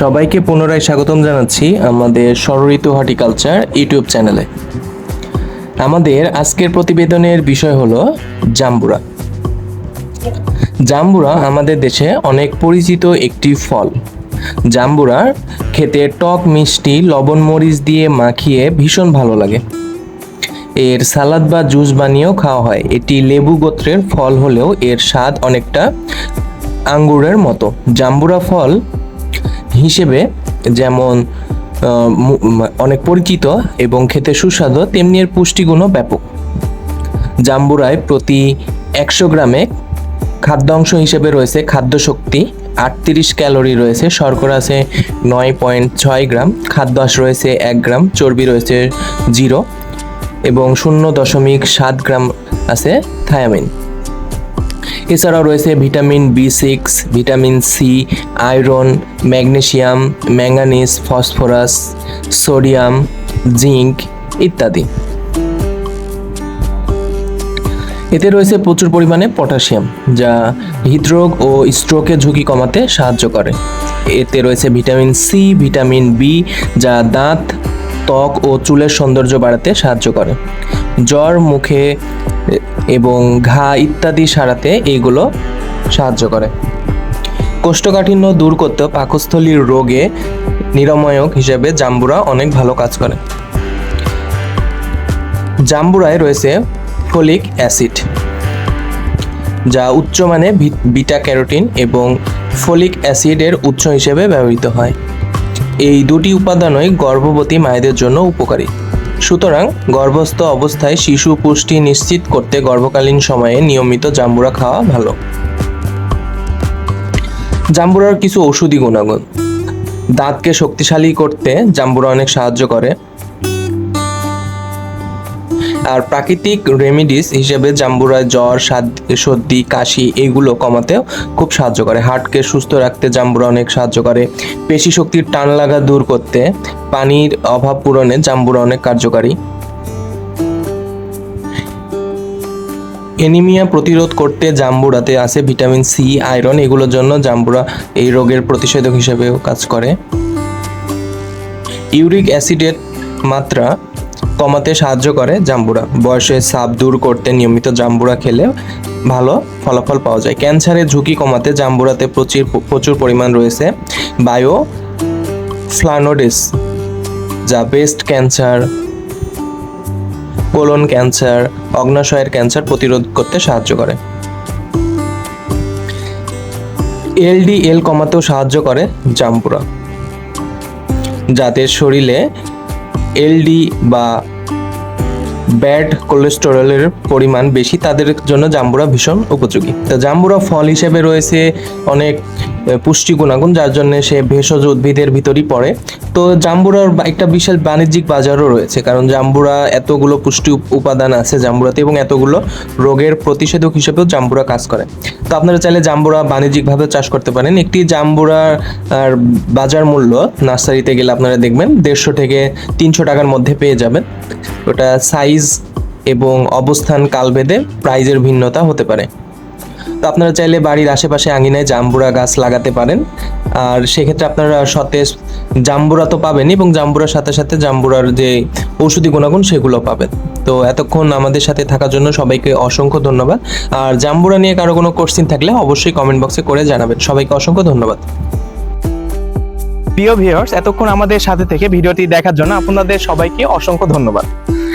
সবাইকে পুনরায় স্বাগতম জানাচ্ছি আমাদের ষড়ঋতু হর্টিকালচার ইউটিউব চ্যানেলে আমাদের আজকের প্রতিবেদনের বিষয় হলো জাম্বুরা। জাম্বুরা আমাদের দেশে অনেক পরিচিত একটি ফল। জাম্বুরা খেতে টক, মিষ্টি, লবণ, মরিচ দিয়ে মাখিয়ে ভীষণ ভালো লাগে। এর সালাদ বা জুস বানিয়েও খাওয়া হয়। এটি লেবু গোত্রের ফল হলেও এর স্বাদ অনেকটা আঙ্গুরের মতো। জাম্বুরা ফল হিসেবে যেমন অনেক পরিচিত এবং খেতে সুস্বাদু, তেমনি এর পুষ্টিগুণও ব্যাপক। জাম্বুরায় প্রতি একশো গ্রামে খাদ্যাংশ হিসেবে রয়েছে খাদ্য শক্তি আটত্রিশ ক্যালোরি রয়েছে, শর্করা আছে নয় পয়েন্ট ছয় গ্রাম, খাদ্য আঁশ রয়েছে এক গ্রাম, চর্বি রয়েছে জিরো এবং শূন্য দশমিক সাত গ্রাম আছে থায়ামিন। এছাড়াও রয়েছে vitamin B six vitamin C iron magnesium manganese phosphorus sodium zinc ইত্যাদি। এতে রয়েছে প্রচুর পরিমাণে পটাশিয়াম, যা হৃদরোগ ও স্ট্রোকের ঝুঁকি কমাতে সাহায্য করে। এতে রয়েছে ভিটামিন সি ভিটামিন বি যা দাঁত, ত্বক ও চুলের সৌন্দর্য বাড়াতে সাহায্য করে। জ্বর, মুখে এবং ঘা ইত্যাদি সারাতে এইগুলো সাহায্য করে। কোষ্ঠকাঠিন্য দূর করতে পাকস্থলীর রোগে নিরাময়ক হিসেবে জাম্বুরা অনেক ভালো কাজ করে। জাম্বুরায় রয়েছে ফলিক অ্যাসিড, যা উচ্চমানে বিটা ক্যারোটিন এবং ফলিক অ্যাসিডের উৎস হিসেবে ব্যবহৃত হয়। এই দুটি উপাদানই গর্ভবতী মায়েদের জন্য উপকারী। সুতরাং গর্ভস্থ অবস্থায় শিশু পুষ্টি নিশ্চিত করতে গর্ভকালীন সময়ে নিয়মিত জাম্বুরা খাওয়া ভালো। জাম্বুরার কিছু ঔষধি গুণাগুণ। দাঁতকে শক্তিশালী করতে জাম্বুরা অনেক সাহায্য করে। আর প্রাকৃতিক রেমিডিস হিসেবে জাম্বুরা, জ্বর সর্দি, কাশি এইগুলো কমাতেও খুব সাহায্য করে। হার্টকে সুস্থ রাখতে জাম্বুরা অনেক সাহায্য করে। পেশি শক্তির টান লাগা দূর করতে পানির অভাব পূরণে জাম্বুরা অনেক কার্যকারী। এনিমিয়া প্রতিরোধ করতে জাম্বুরাতে আছে ভিটামিন সি, আয়রন, এগুলোর জন্য জাম্বুরা এই রোগের প্রতিষেধক হিসেবেও কাজ করে। ইউরিক অ্যাসিডের মাত্রা কমাতে সাহায্য করে জাম্বুরা। বয়সের সাপ দূর করতে নিয়মিত জাম্বুরা খেলে ভালো ফলাফল পাওয়া যায়। ক্যান্সারের ঝুঁকি কমাতে জাম্বুরাতে প্রচুর প্রচুর পরিমাণ রয়েছে বায়ো ফ্লানোডিস যা ব্রেস্ট ক্যান্সার, কোলন ক্যান্সার, অগ্নাশয়ের ক্যান্সার প্রতিরোধ করতে সাহায্য করে। এলডিএল কমাতেও সাহায্য করে জাম্বুরা। যাদের শরীরে এলডি বা ব্যাড কোলেস্টেরলের পরিমাণ বেশি, তাদের জন্য জাম্বুরা ভীষণ উপযোগী। তো জাম্বুরা ফল হিসেবে রয়েছে অনেক পুষ্টি গুণাগুণ, যার জন্য সে ভেষজ উদ্ভিদের ভিতরই পড়ে। তো জাম্বুরার একটা বিশাল বাণিজ্যিক বাজারও রয়েছে, কারণ জাম্বুরা এতগুলো পুষ্টি উপাদান আছে জাম্বুরাতে এবং এতগুলো রোগের প্রতিষেধক হিসেবেও জাম্বুরা কাজ করে। তো আপনারা চাইলে জাম্বুরা বাণিজ্যিকভাবে চাষ করতে পারেন। একটি জাম্বুরার বাজার মূল্য নার্সারিতে গেলে আপনারা দেখবেন, দেড়শো থেকে তিনশো টাকার মধ্যে পেয়ে যাবেন। ওটা সাইজ এবং অবস্থান কালভেদে প্রাইজের ভিন্নতা হতে পারে। তো আপনারা চাইলে বাড়ির আশেপাশে আঙিনায় জাম্বুরা গাছ লাগাতে পারেন। আর সেক্ষেত্রে আপনারা সতেজ জাম্বুরা তো পাবেন এবং জাম্বুরার সাথে সাথে জাম্বুরার যে ঔষধি গুণাগুণ সেগুলো পাবেন। তো এতক্ষণ আমাদের সাথে থাকার জন্য সবাইকে অসংখ্য ধন্যবাদ। আর জাম্বুরা নিয়ে কারও কোনো কোশ্চিন থাকলে অবশ্যই কমেন্ট বক্সে করে জানাবেন। সবাইকে অসংখ্য ধন্যবাদ। প্রিয় ভিউয়ার্স এতক্ষণ আমাদের সাথে থেকে ভিডিওটি দেখার জন্য আপনাদের সবাইকে অসংখ্য ধন্যবাদ।